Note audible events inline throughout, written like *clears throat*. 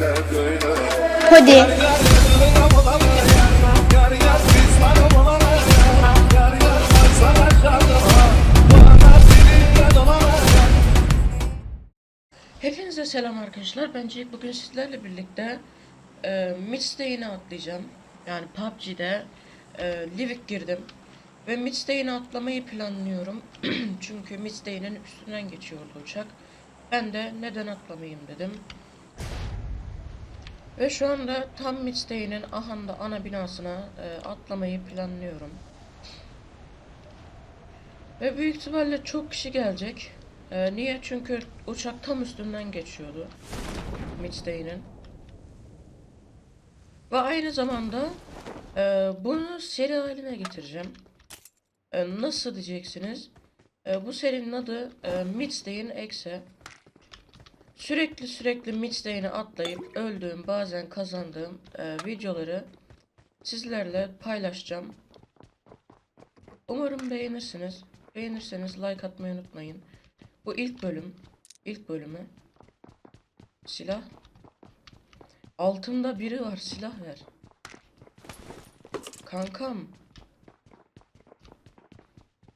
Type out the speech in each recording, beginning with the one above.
Hadi. Hepinize selam arkadaşlar. Ben Cenk. Bugün sizlerle birlikte e, Midstay'ine atlayacağım. Yani PUBG'de e, Livik girdim. Ve Midstay'ine atlamayı planlıyorum. *clears throat* Çünkü Midstay'inin üstünden geçiyordu uçak. Ben de neden atlamayayım dedim. Ve şu anda tam Midstay'inin ahanda ana binasına e, atlamayı planlıyorum. Ve büyük ihtimalle çok kişi gelecek. Ee, niye? Çünkü uçak tam üstünden geçiyordu. Midstay'inin. Ve aynı zamanda e, bunu seri haline getireceğim. E, nasıl diyeceksiniz? E, bu serinin adı e, Midstay'in Exe. Sürekli sürekli Midstay'ine atlayıp öldüğüm bazen kazandığım e, videoları sizlerle paylaşacağım. Umarım beğenirsiniz. Beğenirseniz like atmayı unutmayın. Bu ilk bölüm. ilk bölümü. Silah. Altında biri var. Silah ver. Kankam.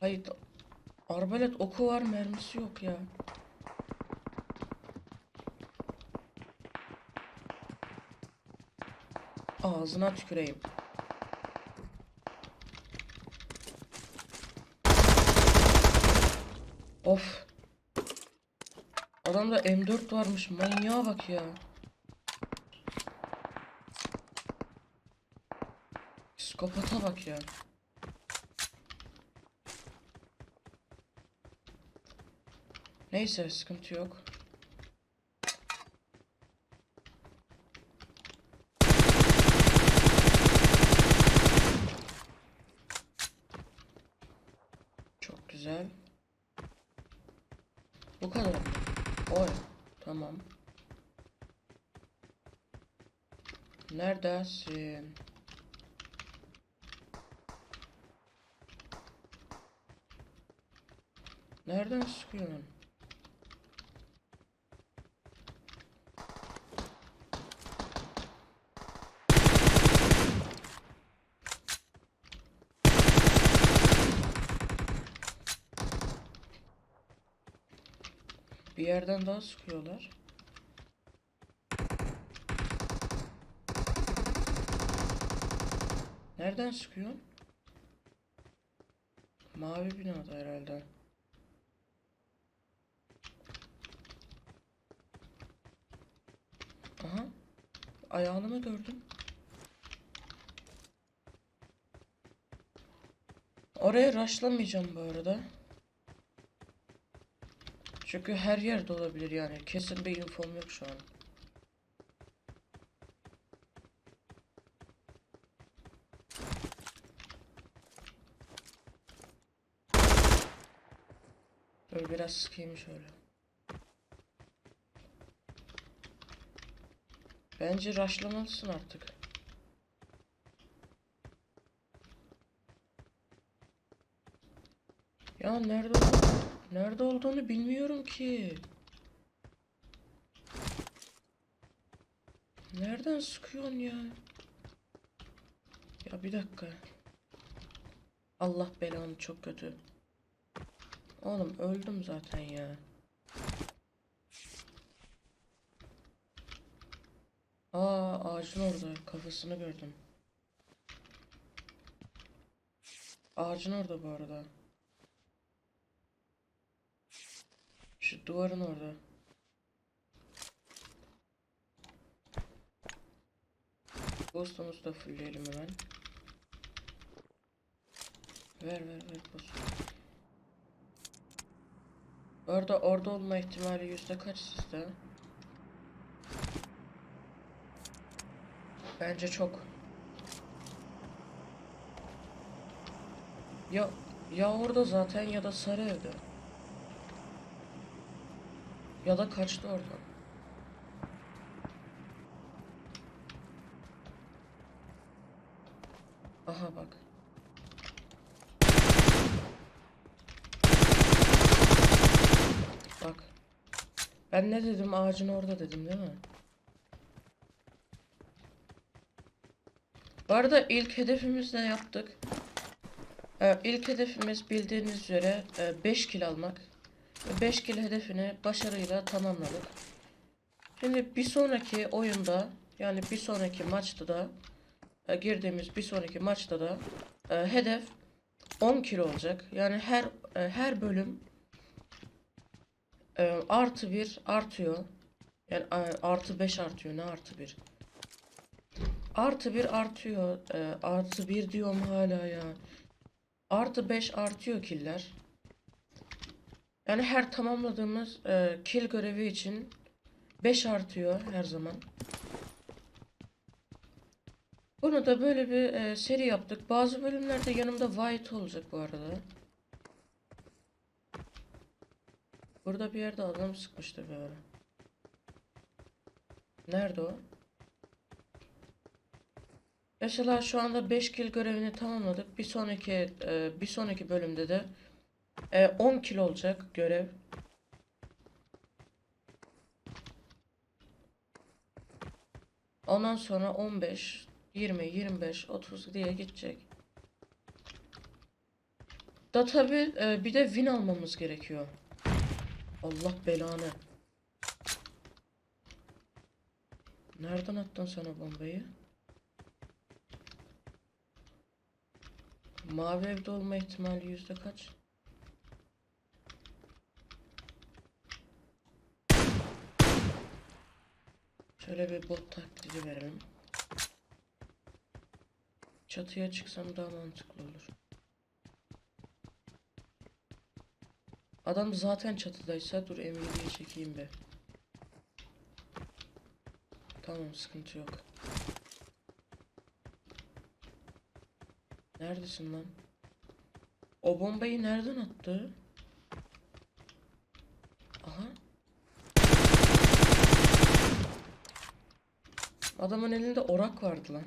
Hayır. Arbalet oku var mermisi yok ya. Ağzına tüküreyim. Of. Adamda M4 varmış. Manyağa bak ya. Psikopata bak ya. Neyse sıkıntı yok. Çok güzel. Bu kadar. Oy. Tamam. Neredesin? Nereden sıkıyorsun? Bir yerden daha sıkıyorlar. Nereden sıkıyorsun? Mavi binada herhalde. Aha. Ayağını mı gördün? Oraya rushlamayacağım bu arada. Çünkü her yerde olabilir yani. Kesin bir infom yok şu an. Dur biraz sıkayım şöyle. Bence rushlamalısın artık. Ya nerede olduğunu, nerede olduğunu bilmiyorum ki. Nereden sıkıyorsun ya? Ya bir dakika. Allah belanı çok kötü. Oğlum öldüm zaten ya. Aa ağacın orada kafasını gördüm. Ağacın orada bu arada. Şu duvarın orada. Boost'umuzu da fullleyelim hemen. Ver ver ver boost. Orada orada olma ihtimali yüzde kaç sizde? Bence çok. Ya ya orada zaten ya da sarı evde. Ya da kaçtı oradan. Aha bak. Bak. Ben ne dedim? Ağacın orada dedim değil mi? Bu arada ilk hedefimiz ne yaptık? Ee, ilk hedefimiz bildiğiniz üzere 5 e, kill almak. 5 kill hedefini başarıyla tamamladık. Şimdi bir sonraki oyunda yani bir sonraki maçta da e, girdiğimiz bir sonraki maçta da e, hedef 10 kill olacak. Yani her e, her bölüm artı 1 artıyor. Yani artı 5 artıyor. Ne artı 1? Artı 1 artıyor. Artı 1 diyorum hala ya. Artı 5 artıyor killer. Yani her tamamladığımız e, kill görevi için 5 artıyor her zaman. Bunu da böyle bir e, seri yaptık. Bazı bölümlerde yanımda White olacak bu arada. Burada bir yerde adam sıkmıştı bir ara. Nerede o? Mesela şu anda 5 kill görevini tamamladık. Bir sonraki e, bir sonraki bölümde de e, 10 kill olacak görev. Ondan sonra 15, 20, 25, 30 diye gidecek. Da tabi bir de win almamız gerekiyor. Allah belanı. Nereden attın sana bombayı? Mavi evde olma ihtimali yüzde kaç? Şöyle bir bot taklidi verelim. Çatıya çıksam daha mantıklı olur. Adam zaten çatıdaysa dur M7'yi çekeyim be. Tamam sıkıntı yok. Neredesin lan? O bombayı nereden attı? Aha. Adamın elinde orak vardı lan.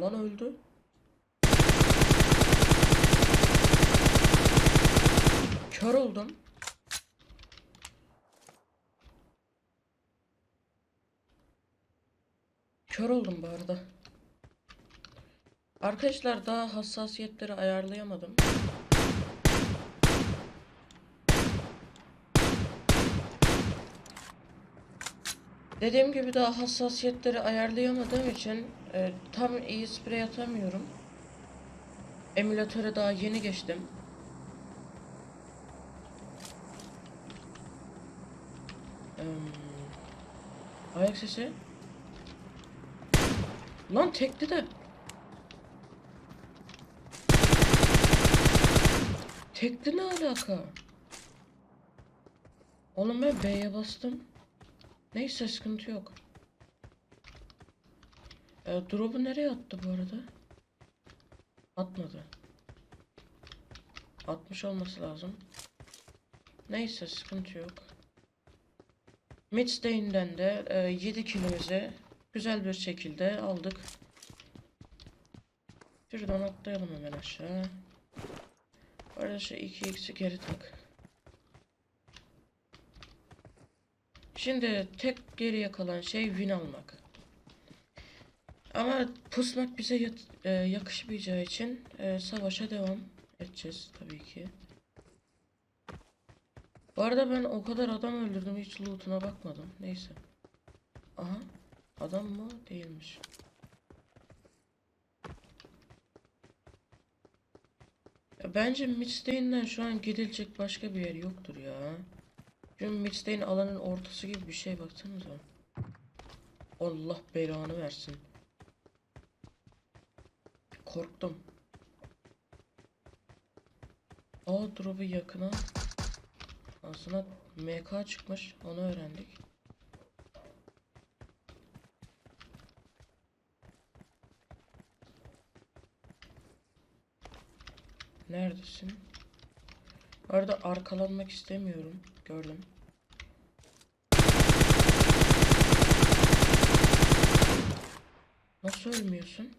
Lan öldü. Kör oldum. Kör oldum bu arada. Arkadaşlar daha hassasiyetleri ayarlayamadım. Dediğim gibi daha hassasiyetleri ayarlayamadığım için e, tam iyi sprey atamıyorum. Emülatöre daha yeni geçtim. Hmm. Ayak sesi. Lan tekli de. Tekli ne alaka? Oğlum ben B'ye bastım. Neyse sıkıntı yok. E, drop'u nereye attı bu arada? Atmadı. Atmış olması lazım. Neyse sıkıntı yok. Midstein'den de e, 7 kilimizi güzel bir şekilde aldık. Şuradan atlayalım hemen aşağı. Arada şu 2x'i geri tak. Şimdi tek geriye kalan şey win almak. Ama pusmak bize e, yakışmayacağı için e, savaşa devam edeceğiz tabii ki. Bu arada ben o kadar adam öldürdüm hiç loot'una bakmadım. Neyse. Aha. Adam mı? Değilmiş. Ya bence Midstein'den şu an gidilecek başka bir yer yoktur ya. Çünkü Midstein alanın ortası gibi bir şey baksanıza. Allah belanı versin. Korktum. Aa drop'u yakına. Aslında MK çıkmış. Onu öğrendik. Neredesin? Arada arkalanmak istemiyorum. Gördüm. Nasıl ölmüyorsun?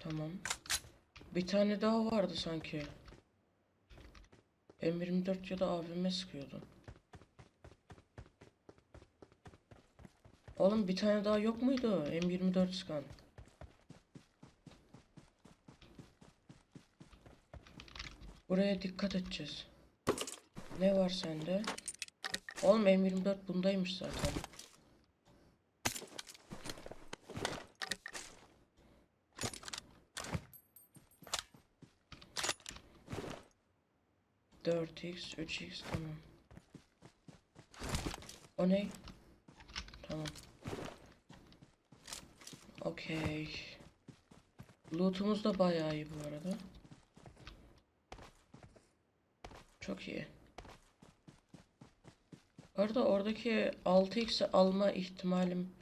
Tamam. Bir tane daha vardı sanki. M24 ya da AVM sıkıyordu. Oğlum bir tane daha yok muydu? M24 sıkan. Buraya dikkat edeceğiz. Ne var sende? Oğlum M24 bundaymış zaten. Dört x, 3x tamam. O ne? Tamam. Okey. Lootumuz da bayağı iyi bu arada. Çok iyi. Bu arada oradaki 6x'i alma ihtimalim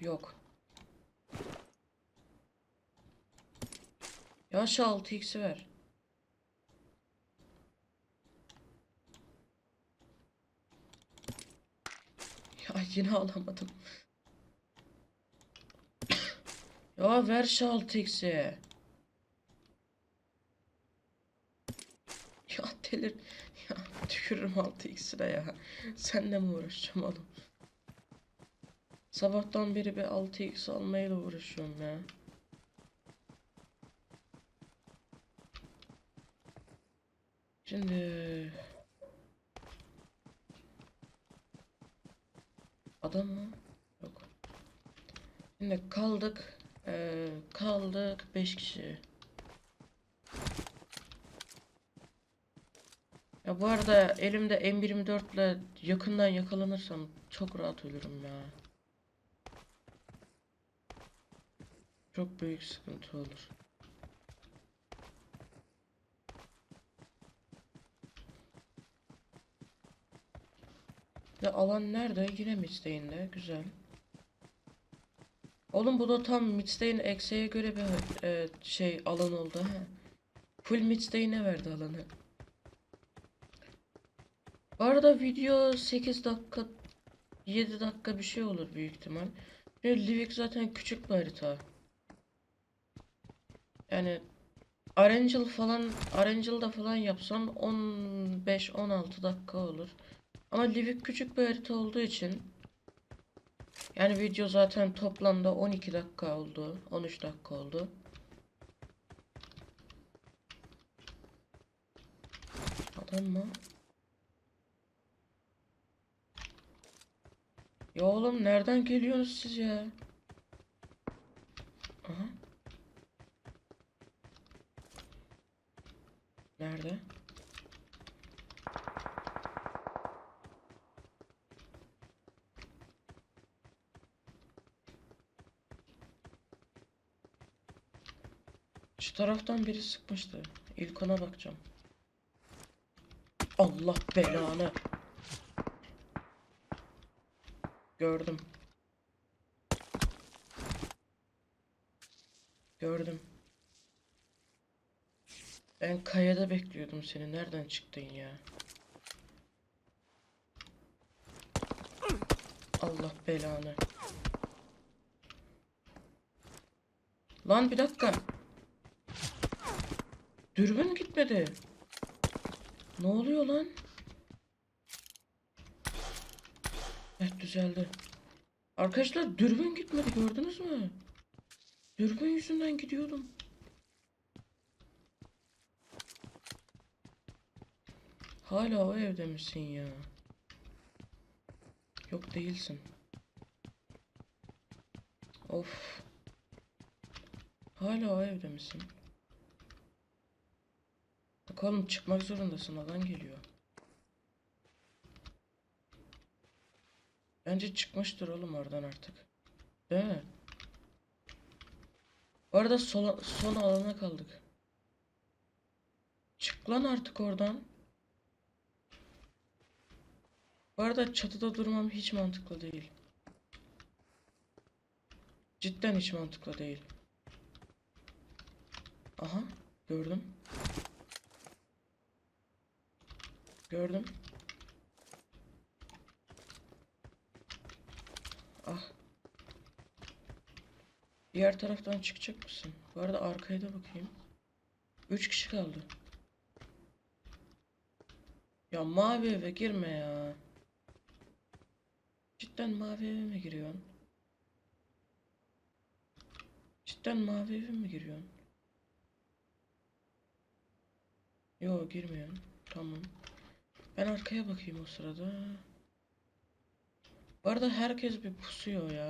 yok. Ya şu 6x'i ver. *laughs* Ya yine alamadım. *coughs* ya ver şu 6x'i. Ya delir. Ya tükürürüm 6x'ine ya. Senle mi uğraşacağım oğlum? Sabahtan beri bir 6x almayla uğraşıyorum ya. Şimdi adam mı? Yok. Şimdi kaldık. Eee, kaldık 5 kişi. Ya bu arada elimde M24 ile yakından yakalanırsam çok rahat ölürüm ya. Çok büyük sıkıntı olur. Ve alan nerede? Yine Midstay'inde. Güzel. Oğlum bu da tam Midstay'in eksiğe göre bir e, şey alan oldu. Full Midstay'ine verdi alanı. Arada video 8 dakika 7 dakika bir şey olur büyük ihtimal. Çünkü Livik zaten küçük bir harita. Yani Arangel falan Arangel'da falan yapsam 15-16 dakika olur. Ama Livik küçük bir harita olduğu için yani video zaten toplamda 12 dakika oldu. 13 dakika oldu. Adam mı? Ya oğlum nereden geliyorsunuz siz ya? Aha. Nerede? Şu taraftan biri sıkmıştı. İlk ona bakacağım. Allah belanı. Gördüm. Gördüm. Ben kayada bekliyordum seni. Nereden çıktın ya? Allah belanı. Lan bir dakika. Dürbün gitmedi. Ne oluyor lan? Evet düzeldi. Arkadaşlar dürbün gitmedi gördünüz mü? Dürbün yüzünden gidiyordum. Hala o evde misin ya? Yok değilsin. Of. Hala o evde misin? Bak oğlum çıkmak zorundasın alan geliyor. Bence çıkmıştır oğlum oradan artık. Değil mi? Bu arada son, son alana kaldık. Çık lan artık oradan. Bu arada çatıda durmam hiç mantıklı değil. Cidden hiç mantıklı değil. Aha gördüm. Gördüm. Ah. Diğer taraftan çıkacak mısın? Bu arada arkaya da bakayım. 3 kişi kaldı. Ya mavi eve girme ya. Cidden mavi eve mi giriyorsun? Cidden mavi eve mi giriyorsun? Yo girmiyorum. Tamam. Ben arkaya bakayım o sırada. Bu arada herkes bir pusuyor ya.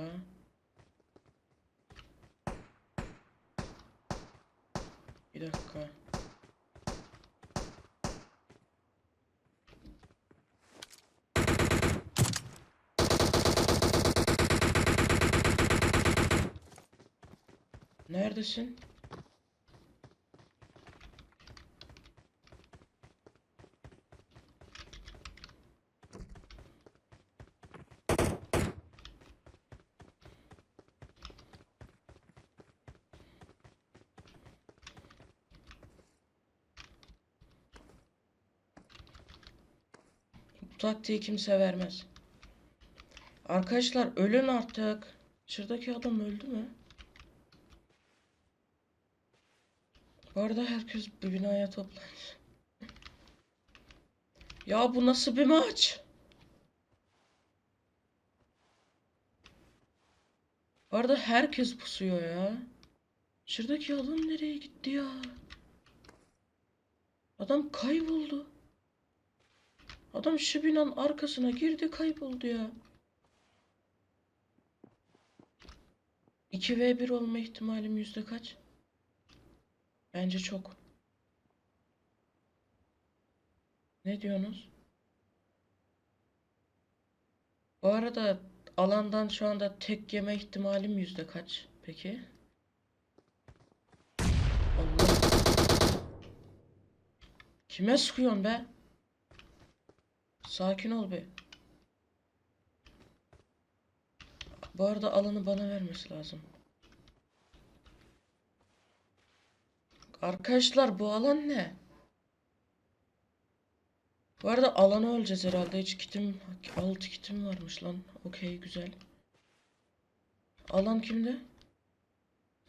Bir dakika. Neredesin? Bu taktiği kimse vermez. Arkadaşlar ölün artık. Şuradaki adam öldü mü? Bu arada herkes bir binaya toplanır. Ya bu nasıl bir maç? Bu arada herkes pusuyor ya. Şuradaki adam nereye gitti ya? Adam kayboldu. Adam şu binanın arkasına girdi kayboldu ya. 2v1 olma ihtimalim yüzde kaç? Bence çok. Ne diyorsunuz? Bu arada alandan şu anda tek yeme ihtimalim yüzde kaç? Peki. Allah. Kime sıkıyorsun be? Sakin ol be. Bu arada alanı bana vermesi lazım. Arkadaşlar bu alan ne? Bu arada alana öleceğiz herhalde. Hiç kitim, altı kitim varmış lan. Okey güzel. Alan kimde?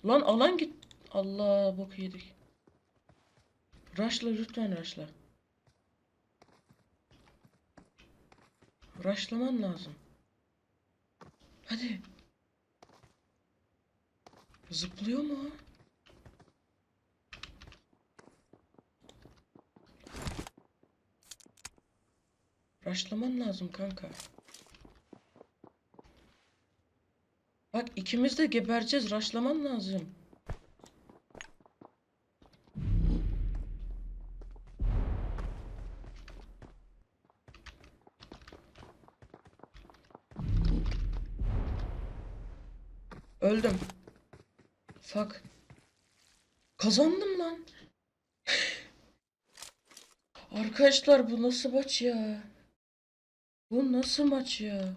Lan alan git. Allah bok yedik. Rush'la lütfen rush'la. Rushlaman lazım. Hadi. Zıplıyor mu? o? Rushlaman lazım kanka. Bak ikimiz de gebereceğiz. Rushlaman lazım. Öldüm. Fuck. Kazandım lan. Arkadaşlar bu nasıl maç ya? Bu nasıl maç ya?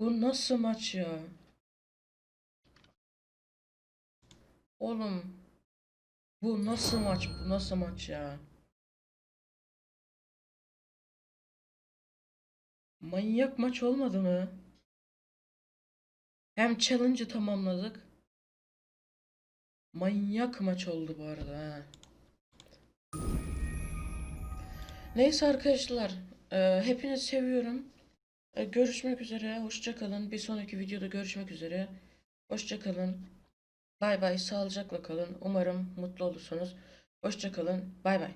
Bu nasıl maç ya? Oğlum. Bu nasıl maç? Bu nasıl maç ya? Manyak maç olmadı mı? Hem challenge'ı tamamladık. Manyak maç oldu bu arada ha. Neyse arkadaşlar. e, hepinizi seviyorum. E, görüşmek üzere. Hoşça kalın. Bir sonraki videoda görüşmek üzere. Hoşça kalın. Bay bay. Sağlıcakla kalın. Umarım mutlu olursunuz. Hoşça kalın. Bay bay.